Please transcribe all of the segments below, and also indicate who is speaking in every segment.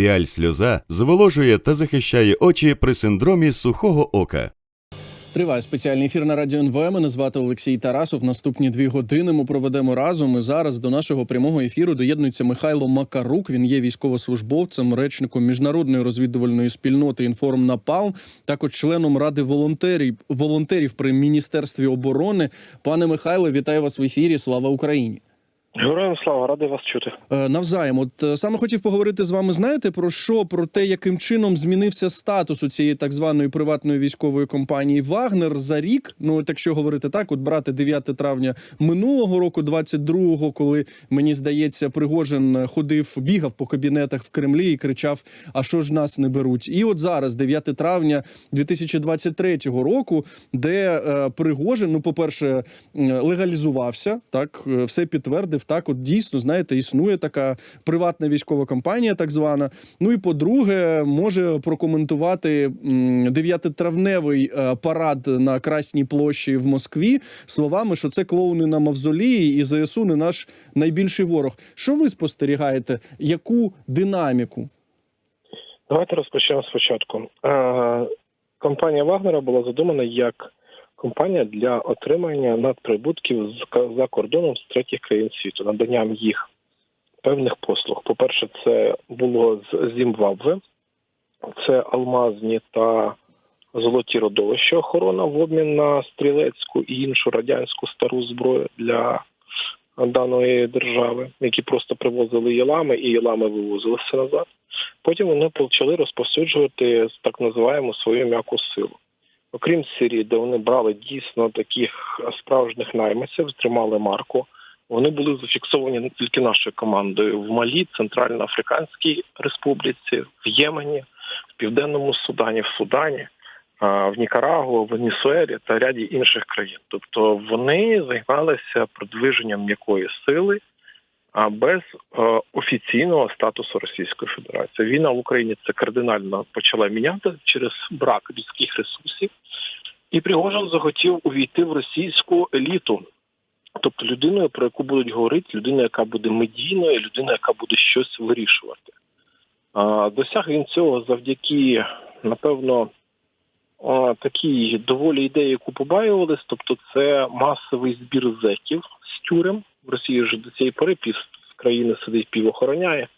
Speaker 1: Піаль сльоза зволожує та захищає очі при синдромі сухого ока.
Speaker 2: Триває спеціальний ефір на радіо НВ. Мене звати Олексій Тарасов. Наступні дві години ми проведемо разом. І зараз до нашого прямого ефіру доєднується Михайло Макарук. Він є військовослужбовцем, речником міжнародної розвідувальної спільноти «Інформнапалм», також членом ради волонтерів волонтерів при міністерстві оборони. Пане Михайло, вітаю вас в ефірі. Слава Україні!
Speaker 3: Героям слава, радий вас чути.
Speaker 2: Е, Навзаєм, от е, саме хотів поговорити з вами. Знаєте про що? Про те, яким чином змінився статус у цієї так званої приватної військової компанії Вагнер за рік. Ну, от якщо говорити так, от брати 9 травня минулого року, 22-го, коли мені здається, Пригожин ходив, бігав по кабінетах в Кремлі і кричав: А що ж нас не беруть? І от зараз, 9 травня 2023 року, де е, Пригожин, ну, по-перше, легалізувався, так е, все підтвердив. Так, от дійсно, знаєте, існує така приватна військова компанія, так звана. Ну і по-друге, може прокоментувати м, 9-травневий е, парад на Красній площі в Москві словами, що це клоуни на мавзолії, і ЗСУ не наш найбільший ворог. Що ви спостерігаєте? Яку динаміку?
Speaker 3: Давайте розпочнемо спочатку. Е, Компанія Вагнера була задумана як компанія для отримання надприбутків з за кордоном з третіх країн світу, наданням їх певних послуг. По-перше, це було з Зімбабве, це алмазні та золоті родовища охорона в обмін на стрілецьку і іншу радянську стару зброю для даної держави, які просто привозили єлами, і єлами вивозили назад. Потім вони почали розповсюджувати так називаємо свою м'яку силу. Окрім Сирії, де вони брали дійсно таких справжніх найманців, тримали марку. Вони були зафіксовані не тільки нашою командою в Малі, Центральноафриканській Республіці, в Ємені, в Південному Судані, в Судані, в Нікарагуа, в Венесуелі та ряді інших країн. Тобто вони займалися продвиженням м'якої сили без е, офіційного статусу Російської Федерації. Війна в Україні це кардинально почала міняти через брак людських ресурсів, і Пригожин захотів увійти в російську еліту. Тобто людиною, про яку будуть говорити, людина, яка буде медійною, людина, яка буде щось вирішувати. А, Досяг він цього завдяки, напевно, а, такій доволі ідеї, яку побаювались, тобто це масовий збір зеків з тюрем. В Росії вже до цієї пори пів країни сидить півохороняє,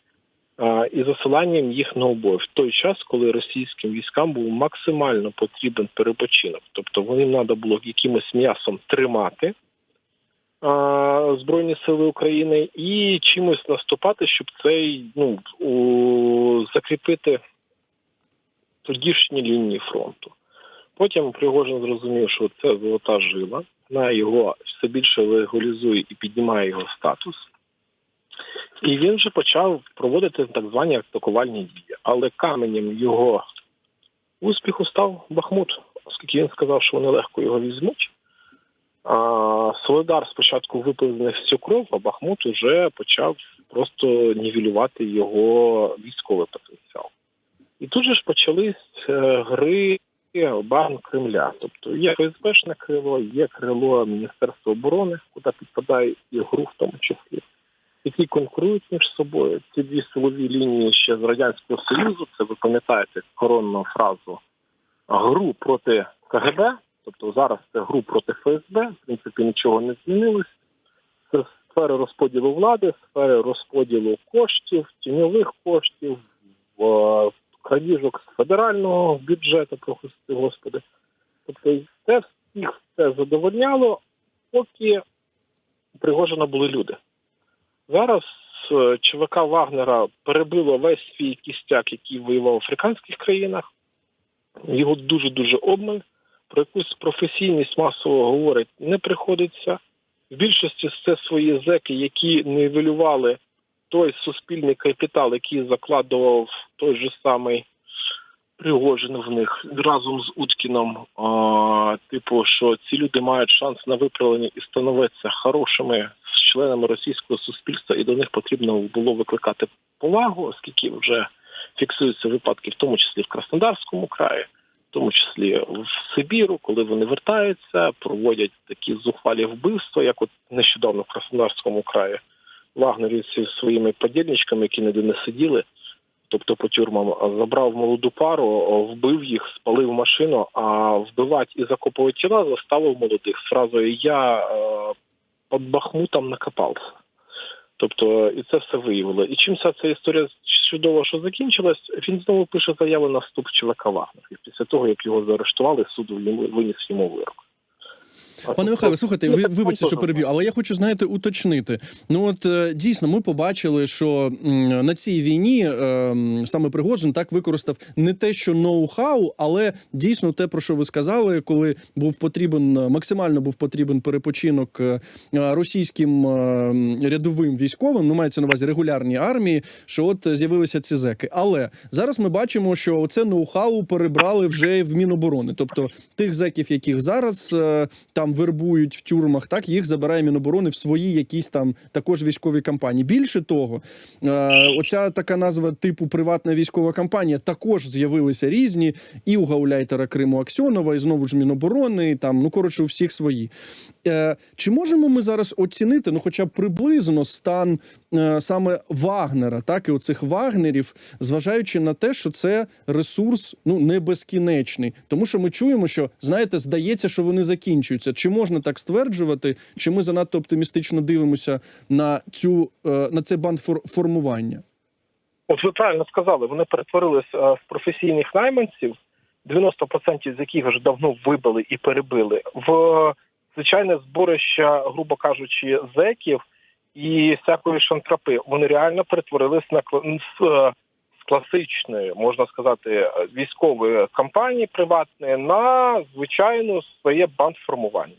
Speaker 3: а, і засиланням їх на обой в той час, коли російським військам був максимально потрібен перепочинок. Тобто вони треба було якимось м'ясом тримати Збройні Сили України і чимось наступати, щоб цей ну у, закріпити тодішні лінії фронту. Потім Пригожин зрозумів, що це золота жила, вона його все більше легалізує і піднімає його статус. І він вже почав проводити так звані атакувальні дії. Але каменем його успіху став Бахмут, оскільки він сказав, що вони легко його візьмуть. А Солидар спочатку випив з них всю кров, а Бахмут уже почав просто нівелювати його військовий потенціал. І тут же ж почались е, гри обан Кремля. Тобто є ФСБшне крило, є крило Міністерства оборони, куди підпадає і ГРУ в тому числі, які конкурують між собою. Ці дві силові лінії ще з Радянського Союзу, це ви пам'ятаєте коронну фразу ГРУ проти КГБ, тобто зараз це ГРУ проти ФСБ, в принципі, нічого не змінилось. Це сфери розподілу влади, сфери розподілу коштів, тіньових коштів, крадіжок з федерального бюджету, прости господи. Тобто це всіх це задовольняло, поки Пригожина були люди. Зараз е, ЧВК Вагнера перебило весь свій кістяк, який воював в африканських країнах. Його дуже-дуже обмаль. Про якусь професійність масово говорить не приходиться. В більшості це свої зеки, які нівелювали той суспільний капітал, який закладував той же самий Пригожин в них разом з Уткіном. А, типу, що ці люди мають шанс на виправлення і становитися хорошими членами російського суспільства, і до них потрібно було викликати повагу, оскільки вже фіксуються випадки, в тому числі в Краснодарському краї, в тому числі в Сибіру, коли вони вертаються, проводять такі зухвалі вбивства, як от нещодавно в Краснодарському краї. Вагнерівці зі своїми подільничками, які ніде не сиділи, тобто по тюрмам, забрав молоду пару, вбив їх, спалив машину, а вбивати і закопувати тіла заставив молодих з фразою Я е, під Бахмутом накопався. Тобто, і це все виявило. І чим вся ця історія чудово, що закінчилась, він знову пише заяву на вступ чоловіка Вагнера. Після того, як його заарештували, суд виніс йому вирок.
Speaker 2: Пане
Speaker 3: тобто,
Speaker 2: Михайле, слухайте, ви вибачте, що переб'ю, але я хочу знаєте уточнити. Ну от е, дійсно, ми побачили, що на цій війні е, саме Пригожин так використав не те, що ноу-хау, але дійсно те, про що ви сказали, коли був потрібен максимально був потрібен перепочинок е, е, російським е, рядовим військовим, ну мається на увазі регулярній армії, що от е, з'явилися ці зеки. Але зараз ми бачимо, що це ноу-хау перебрали вже в Міноборони, тобто тих зеків, яких зараз е, вербують в тюрмах, так їх забирає Міноборони в свої якісь там також військові кампанії. Більше того, е, оця така назва типу приватна військова кампанія також з'явилися різні і у гауляйтера Криму Аксьонова, і знову ж Міноборони, і там ну коротше у всіх свої. Е, чи можемо ми зараз оцінити, ну хоча б приблизно стан саме Вагнера, так і оцих вагнерів, зважаючи на те, що це ресурс ну не безкінечний, тому що ми чуємо, що знаєте, здається, що вони закінчуються. Чи можна так стверджувати, чи ми занадто оптимістично дивимося на цю е, на це бандформування?
Speaker 3: От ви правильно сказали, вони перетворились е, з професійних найманців, 90% з яких вже давно вибили і перебили, в звичайне зборище, грубо кажучи, зеків і всякої шантрапи. Вони реально перетворились на з, е, з класичної, можна сказати, військової кампанії приватної на звичайну своє бандформування.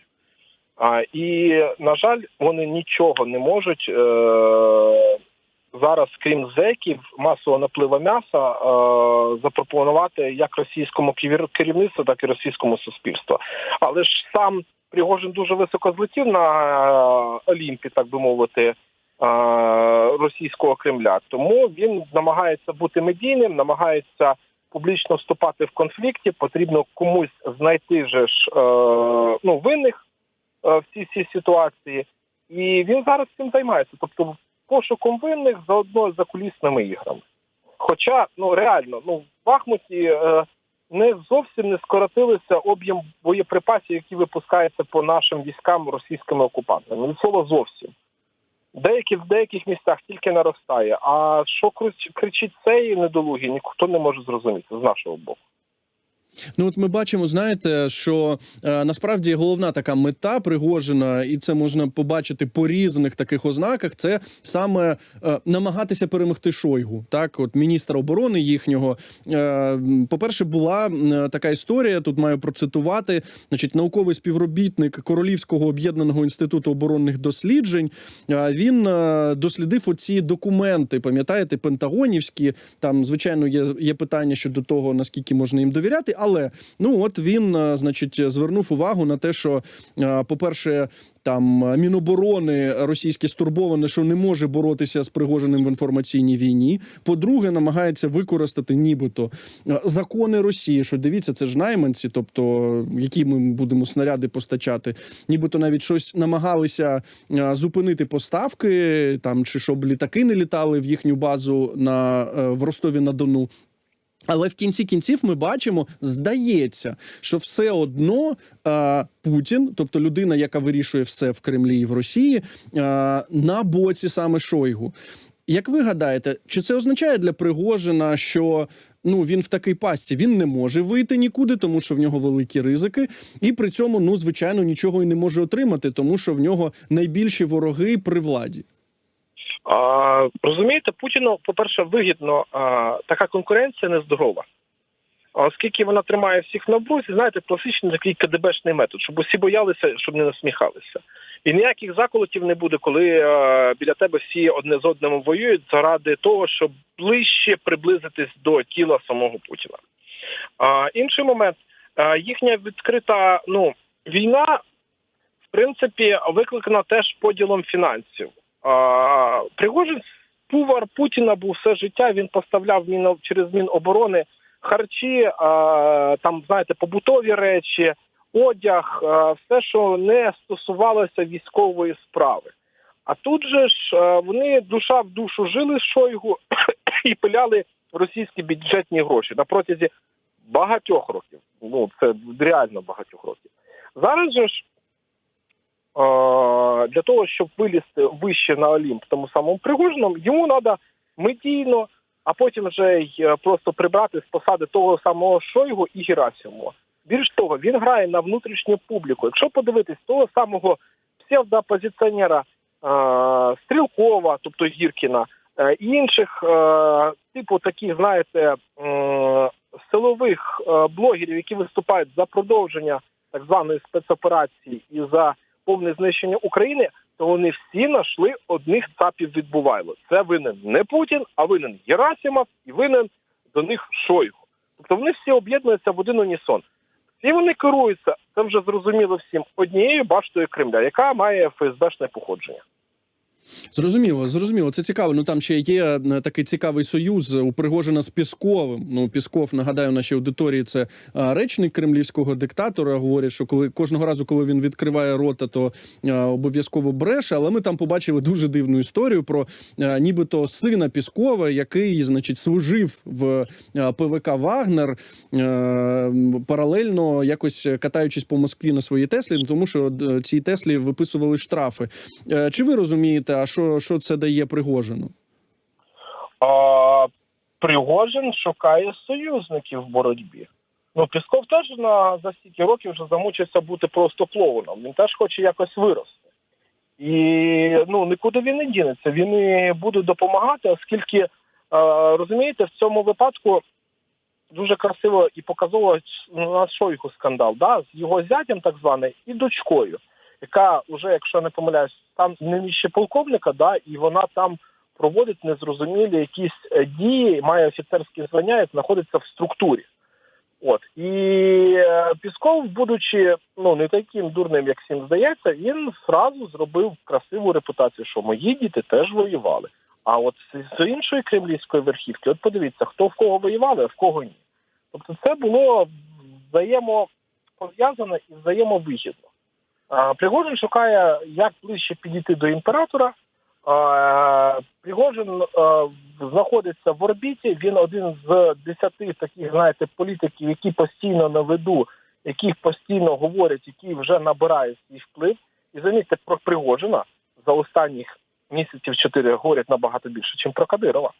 Speaker 3: А, і, на жаль, вони нічого не можуть е, зараз, крім зеків, масового напливу м'яса, е, запропонувати як російському керівництву, так і російському суспільству. Але ж сам Пригожин дуже високо злетів на е, Олімпі, так би мовити. е, Російського Кремля, тому він намагається бути медійним, намагається публічно вступати в конфлікті. Потрібно комусь знайти же ж е, ну винних в цій всій ситуації, і він зараз цим займається. Тобто пошуком винних заодно з закулісними іграми. Хоча ну реально, ну в Бахмуті не зовсім не скоротилися об'єм боєприпасів, які випускаються по нашим військам російськими окупантами. Від слова зовсім. Деякі в деяких містах тільки наростає. А що крич- кричить цей недолугий, ніхто не може зрозуміти з нашого боку.
Speaker 2: Ну, от ми бачимо, знаєте, що е, насправді головна така мета Пригожина, і це можна побачити по різних таких ознаках. Це саме е, намагатися перемогти Шойгу. Так, от міністра оборони їхнього. Е, по-перше, була м, така історія. Тут маю процитувати. Значить, науковий співробітник Королівського об'єднаного інституту оборонних досліджень. е, він е, дослідив оці документи. Пам'ятаєте, пентагонівські. Там, звичайно, є, є питання щодо того, наскільки можна їм довіряти. Але ну от він, е, значить, звернув увагу на те, що, е, по-перше, там е, міноборони російське стурбоване, що не може боротися з Пригожиним в інформаційній війні. По-друге, намагається використати нібито закони Росії. Що дивіться, це ж найманці, тобто які ми будемо снаряди постачати, нібито навіть щось намагалися зупинити поставки, там чи щоб літаки не літали в їхню базу на в Ростові на Дону. Але в кінці кінців ми бачимо, здається, що все одно е, Путін, тобто людина, яка вирішує все в Кремлі і в Росії, е, на боці саме Шойгу. Як ви гадаєте, чи це означає для Пригожина, що ну він в такій пастці він не може вийти нікуди, тому що в нього великі ризики, і при цьому, ну звичайно, нічого і не може отримати, тому що в нього найбільші вороги при владі?
Speaker 3: А, розумієте, Путіну, по-перше, вигідно а, така конкуренція нездорова. А Оскільки вона тримає всіх на брузі, знаєте, класичний такий КДБшний метод, щоб усі боялися, щоб не насміхалися. І ніяких заколотів не буде, коли е, біля тебе всі одне з одним воюють заради того, щоб ближче приблизитись до тіла самого Путіна. А, інший момент, е, їхня відкрита ну, війна, в принципі, викликана теж поділом фінансів. Пригожин повар Путіна був все життя. Він поставляв міно через Міноборони харчі, там знаєте, побутові речі, одяг, все, що не стосувалося військової справи. А тут же ж вони душа в душу жили з Шойгу і пиляли російські бюджетні гроші на протязі багатьох років. Ну це реально багатьох років. Зараз же ж для того, щоб вилізти вище на Олімп тому самому Пригожиному, йому треба медійно, а потім вже й е, просто прибрати з посади того самого Шойгу і Герасимова. Більш того, він грає на внутрішню публіку. Якщо подивитись того самого псевдоопозиціонера е, Стрілкова, тобто Гіркіна, е, і інших типу таких, знаєте, силових блогерів, які виступають за продовження так званої спецоперації і за повне знищення України, то вони всі знайшли одних цапів відбувайло. Це винен не Путін, а винен Герасимов і винен до них Шойгу. Тобто вони всі об'єднуються в один унісон. І вони керуються, це вже зрозуміло всім, однією баштою Кремля, яка має ФСБшне походження.
Speaker 2: Зрозуміло, зрозуміло. Це цікаво. Ну там ще є е, такий цікавий союз у Пригожина з Пісковим. Ну Пісков, нагадаю, нашій аудиторії це е, речник кремлівського диктатора. Говорять, що коли кожного разу, коли він відкриває рота, то е, обов'язково бреше. Але ми там побачили дуже дивну історію про е, нібито сина Піскова, який, значить, служив в е, ПВК Вагнер е, паралельно якось катаючись по Москві на своїй Теслі, тому що е, цій Теслі виписували штрафи. Е, Чи ви розумієте, а що, що це дає Пригожину?
Speaker 3: А, Пригожин шукає союзників в боротьбі. Ну, Пісков теж на за стільки років вже замучився бути просто клоуном. Він теж хоче якось вирости. І ну нікуди він не дінеться. Він і буде допомагати, оскільки е, розумієте, в цьому випадку дуже красиво і показово у нас Шойгу скандал, да, з його зятям, так званим, і дочкою, яка вже, якщо не помиляюсь, там не нижче полковника, да, і вона там проводить незрозумілі якісь е, дії, має офіцерські звання і знаходиться в структурі. От і е, Пісков, будучи ну не таким дурним, як всім здається, він зразу зробив красиву репутацію, що мої діти теж воювали. А от з іншої кремлівської верхівки, от подивіться, хто в кого воювали, а в кого ні. Тобто, це було взаємопов'язано і взаємовигідно. Пригожин шукає, як ближче підійти до імператора. Пригожин знаходиться в орбіті. Він один з десяти таких, знаєте, політиків, які постійно на виду, які постійно говорять, які вже набирають свій вплив. І замітьте, про Пригожина за останніх місяців чотири говорять набагато більше, ніж про Кадирова.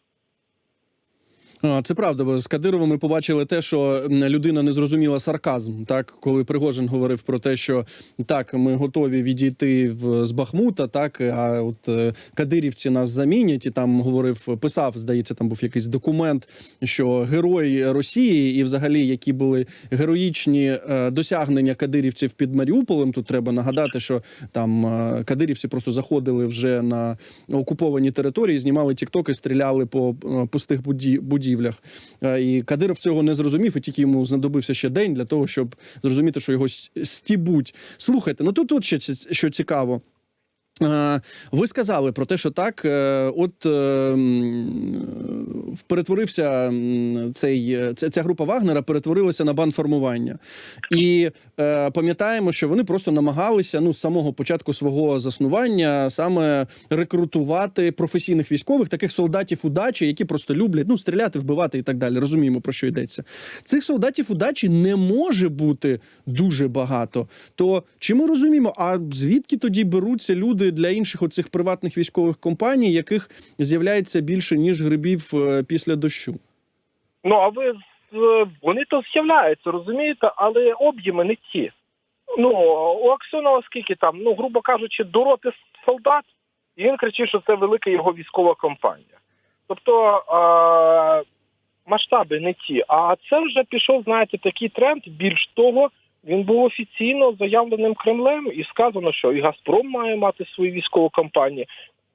Speaker 2: Це правда, бо з Кадировим ми побачили те, що людина не зрозуміла сарказм. Так, коли Пригожин говорив про те, що так, ми готові відійти в з Бахмута, так а от е, кадирівці нас замінять, і там говорив, писав, здається, там був якийсь документ, що герої Росії і, взагалі, які були героїчні е, досягнення кадирівців під Маріуполем. Тут треба нагадати, що там е, кадирівці просто заходили вже на окуповані території, знімали тіктоки, стріляли по пустих буді- будівлях. Е, І Кадиров цього не зрозумів, і тільки йому знадобився ще день для того, щоб зрозуміти, що його стібуть. Слухайте, ну тут, тут ще що цікаво. Е, Ви сказали про те, що так, е, от е, перетворився цей ця, група Вагнера перетворилася на банформування. І пам'ятаємо, що вони просто намагалися ну з самого початку свого заснування саме рекрутувати професійних військових, таких солдатів удачі, які просто люблять ну стріляти, вбивати і так далі. Розуміємо про що йдеться. Цих солдатів удачі не може бути дуже багато. То чи ми розуміємо, а звідки тоді беруться люди для інших оцих приватних військових компаній, яких з'являється більше ніж грибів е, після дощу?
Speaker 3: Ну а ви вони то з'являються, розумієте, але об'єми не ті. Ну у Аксьонова скільки там, ну грубо кажучи, до роти солдат, і він кричить, що це велика його військова компанія. Тобто е- масштаби не ті. А це вже пішов, знаєте, такий тренд. Більш того, він був офіційно заявленим Кремлем, і сказано, що і Газпром має мати свою військову компанію,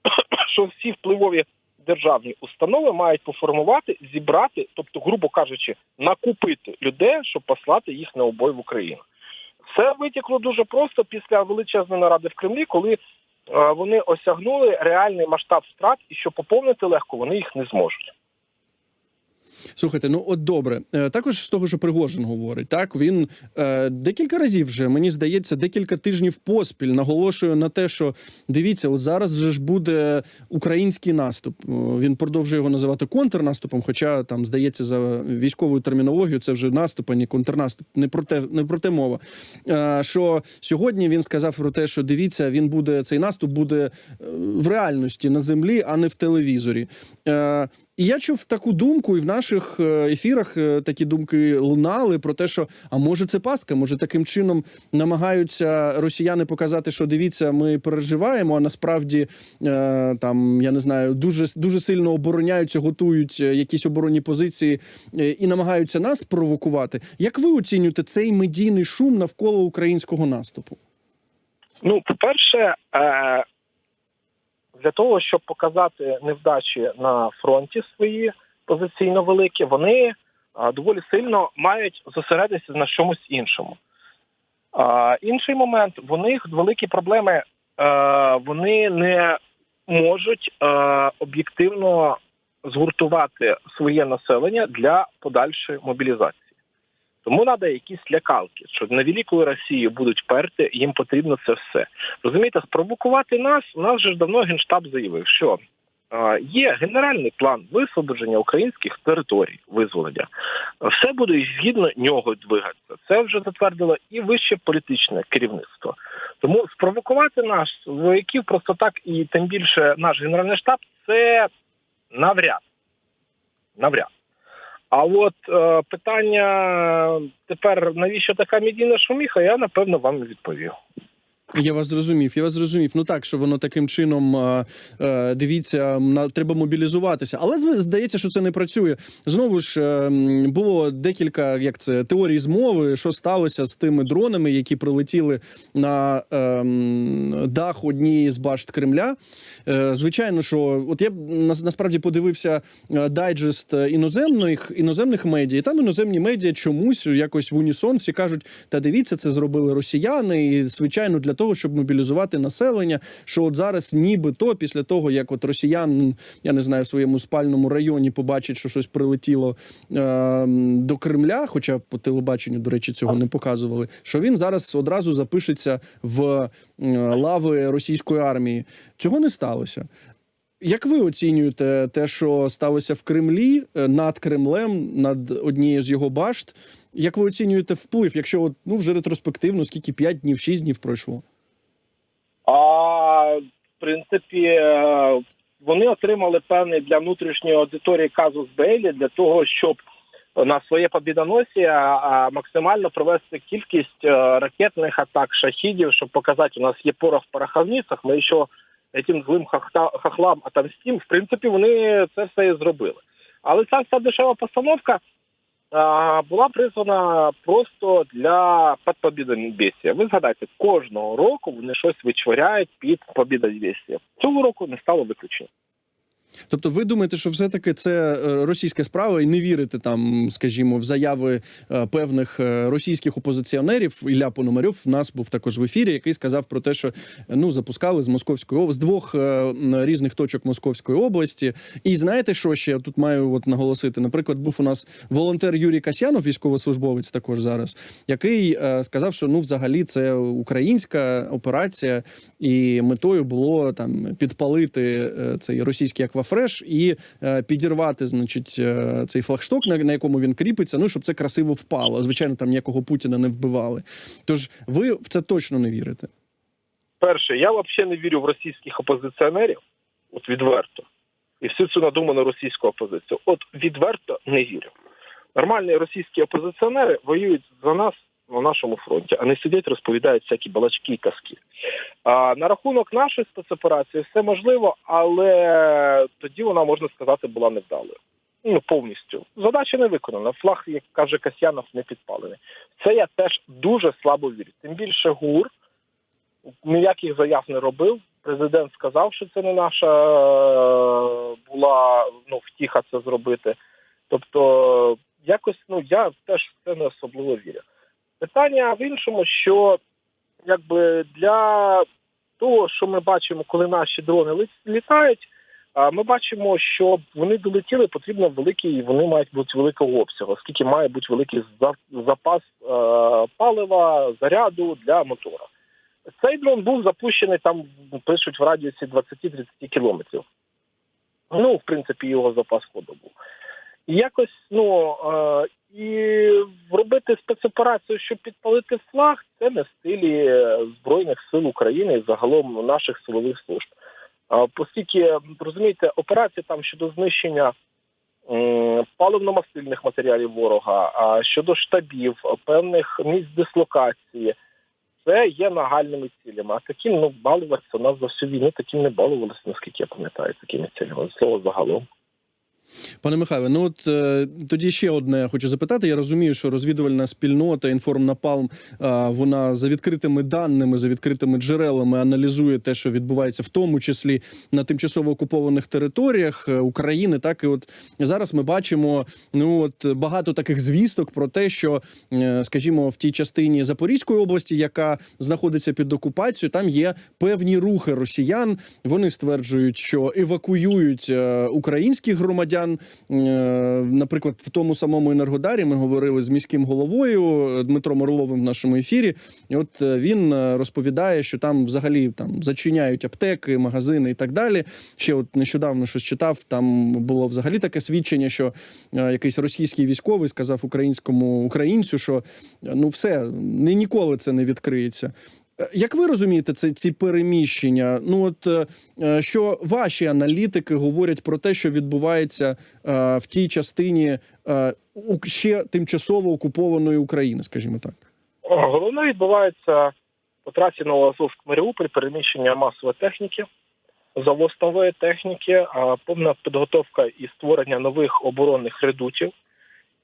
Speaker 3: що всі впливові державні установи мають поформувати, зібрати, тобто, грубо кажучи, накупити людей, щоб послати їх на обой в Україну. Це витікло дуже просто після величезної наради в Кремлі, коли е, вони осягнули реальний масштаб втрат, і що поповнити легко вони їх не зможуть.
Speaker 2: Слухайте, ну от добре. Е, Також з того, що Пригожин говорить, так він е, декілька разів вже мені здається, декілька тижнів поспіль наголошує на те, що дивіться, от зараз же ж буде український наступ. Е, Він продовжує його називати контрнаступом. Хоча там здається, за військовою термінологією це вже наступ, а не контрнаступ. Не про те, не про те мова. Е, Що сьогодні він сказав про те, що дивіться, він буде цей наступ буде е, в реальності на землі, а не в телевізорі. Е, і я чув таку думку, і в наших е, ефірах е, такі думки лунали про те, що а може це пастка, може таким чином намагаються росіяни показати, що дивіться, ми переживаємо, а насправді е, там я не знаю, дуже дуже сильно обороняються, готують якісь оборонні позиції і намагаються нас провокувати. Як ви оцінюєте цей медійний шум навколо українського наступу?
Speaker 3: Ну, по-перше, е, для того, щоб показати невдачі на фронті свої позиційно великі, вони доволі сильно мають зосередитися на чомусь іншому. Інший момент, в них великі проблеми, е, вони не можуть е, об'єктивно згуртувати своє населення для подальшої мобілізації. Тому треба якісь лякалки, що на велику Росію будуть перти, їм потрібно це все. Розумієте, спровокувати нас, у нас же ж давно генштаб заявив, що є генеральний план висвободження українських територій, визволення. Все буде згідно нього двигатися. Це вже затвердило і вище політичне керівництво. Тому спровокувати нас вояків просто так і тим більше наш генеральний штаб це навряд. Навряд. А от е, питання тепер навіщо така медійна шуміха, я напевно вам відповів.
Speaker 2: Я вас зрозумів. Я вас зрозумів. Ну так, що воно таким чином е, е, дивіться, на треба мобілізуватися. Але здається, що це не працює. Знову ж е, було декілька як це теорій змови, що сталося з тими дронами, які прилетіли на е, дах однієї з башт Кремля. Е, звичайно, що от я нас- насправді подивився е, дайджест е, іноземних іноземних медіа. і Там іноземні медіа чомусь якось в унісон всі кажуть: та дивіться, це зробили росіяни, і звичайно для того, щоб мобілізувати населення. Що от зараз, нібито, після того як от росіян, я не знаю, в своєму спальному районі побачить, що щось прилетіло е, до Кремля, хоча по телебаченню, до речі, цього не показували. Що він зараз одразу запишеться в е, лави російської армії. Цього не сталося. Як ви оцінюєте те, що сталося в Кремлі е, над Кремлем, над однією з його башт? Як ви оцінюєте вплив, якщо ну вже ретроспективно, скільки 5 днів, 6 днів пройшло?
Speaker 3: А в принципі, е, вони отримали певний для внутрішньої аудиторії казус Бейлі для того, щоб на своє побідоносі максимально провести кількість е, ракетних атак шахідів, щоб показати, у нас є порох в пороховницях, ми ще цим злим хахлам отомстім. В принципі, вони це все і зробили. Але ця вся дешева постановка а, була призвана просто для підпобідонбесія. Ви згадайте, кожного року вони щось вичворяють під побідонбесія. Цього року не стало виключення.
Speaker 2: Тобто, ви думаєте, що все-таки це е, російська справа, і не вірите там, скажімо, в заяви е, певних е, російських опозиціонерів. Ілля Пономарьов в нас був також в ефірі, який сказав про те, що ну запускали з Московської з двох різних точок Московської області. І знаєте, що ще я тут маю от наголосити? Наприклад, був у нас волонтер Юрій Касьянов, військовослужбовець, також зараз, який сказав, що ну, взагалі, це українська операція, і метою було там підпалити цей російський аквафреш і е, підірвати, значить, е, цей флагшток, на, на якому він кріпиться. Ну щоб це красиво впало. Звичайно, там ніякого Путіна не вбивали. Тож ви в це точно не вірите.
Speaker 3: Перше, я взагалі не вірю в російських опозиціонерів, от відверто, і всю цю надуману російську опозицію. От відверто не вірю. Нормальні російські опозиціонери воюють за нас на нашому фронті, а не сидять, розповідають всякі балачки і казки. А на рахунок нашої спецоперації все можливо, але тоді вона можна сказати була невдалою. Ну повністю задача не виконана. Флаг, як каже Касьянов, не підпалений. Це я теж дуже слабо вірю. Тим більше ГУР ніяких заяв не робив. Президент сказав, що це не наша е, була ну втіха це зробити. Тобто, якось ну я теж в це не особливо вірю. Питання в іншому, що якби для того, що ми бачимо, коли наші дрони літають, ми бачимо, що вони долетіли, потрібно великий, вони мають бути великого обсягу, оскільки має бути великий запас палива, заряду для мотора. Цей дрон був запущений там, пишуть в радіусі 20-30 кілометрів. Ну, в принципі, його запас ходу був. І якось, ну і робити спецоперацію, щоб підпалити флаг, це не в стилі е, Збройних сил України і загалом наших силових служб. Оскільки розумієте, операція там щодо знищення паливно-мастильних матеріалів ворога, а щодо штабів, певних місць дислокації, це є нагальними цілями. А таким ну балуватися у нас за всю війну таким не балувалися, наскільки я пам'ятаю, такими цілями. Слово загалом.
Speaker 2: Пане Михайле, ну от е, тоді ще одне хочу запитати. Я розумію, що розвідувальна спільнота інформнапалм е, вона за відкритими даними, за відкритими джерелами аналізує те, що відбувається, в тому числі на тимчасово окупованих територіях е, України. Так і от зараз ми бачимо ну от багато таких звісток про те, що, скажімо, в тій частині Запорізької області, яка знаходиться під окупацією, там є певні рухи росіян. Вони стверджують, що евакуюють українських громадян. Е, Наприклад, в тому самому енергодарі ми говорили з міським головою е, Дмитром Орловим в нашому ефірі. І от е, він розповідає, що там взагалі там зачиняють аптеки, магазини і так далі. Ще от нещодавно щось читав. Там було взагалі таке свідчення, що якийсь російський військовий сказав українському українцю, що ну все ніколи це не відкриється. Як ви розумієте це ці переміщення? Ну от е, е, що ваші аналітики говорять про те, що відбувається е, в тій частині ще тимчасово окупованої України, скажімо так.
Speaker 3: Головне відбувається по трасі Новоазовськ Маріуполь переміщення масової техніки, завознової техніки, повна підготовка і створення нових оборонних редутів.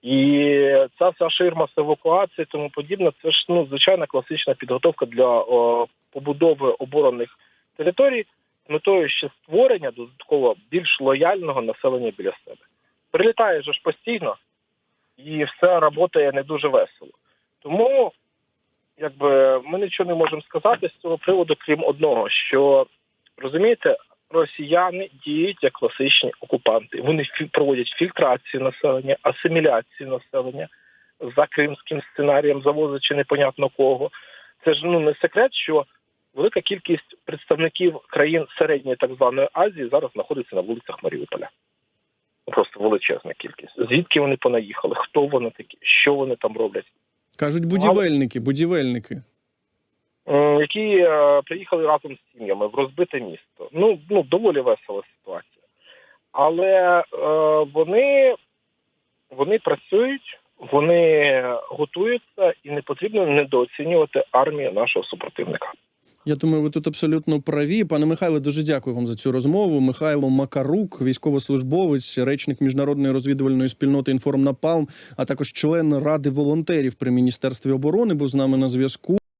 Speaker 3: І ця вся ширма з евакуації, тому подібне, це ж ну звичайна класична підготовка для о, побудови оборонних територій з метою ще створення додатково більш лояльного населення біля себе. Прилітає ж постійно, і все працює не дуже весело. Тому якби ми нічого не можемо сказати з цього приводу, крім одного, що розумієте, росіяни діють як класичні окупанти. Вони проводять фільтрацію населення, асиміляцію населення за кримським сценарієм, завозячи непонятно кого. Це ж ну не секрет, що велика кількість представників країн середньої так званої Азії зараз знаходиться на вулицях Маріуполя. Просто величезна кількість. Звідки вони понаїхали? Хто вони такі? Що вони там роблять?
Speaker 2: Кажуть, будівельники, будівельники.
Speaker 3: М, які е, приїхали разом з сім'ями в розбите місто. Ну, ну доволі весела ситуація. Але е, вони, вони працюють, вони готуються, і не потрібно недооцінювати армію нашого супротивника.
Speaker 2: Я думаю, ви тут абсолютно праві. Пане Михайле, дуже дякую вам за цю розмову. Михайло Макарук, військовослужбовець, речник міжнародної розвідувальної спільноти «Інформнапалм», а також член ради волонтерів при міністерстві оборони, був з нами на зв'язку.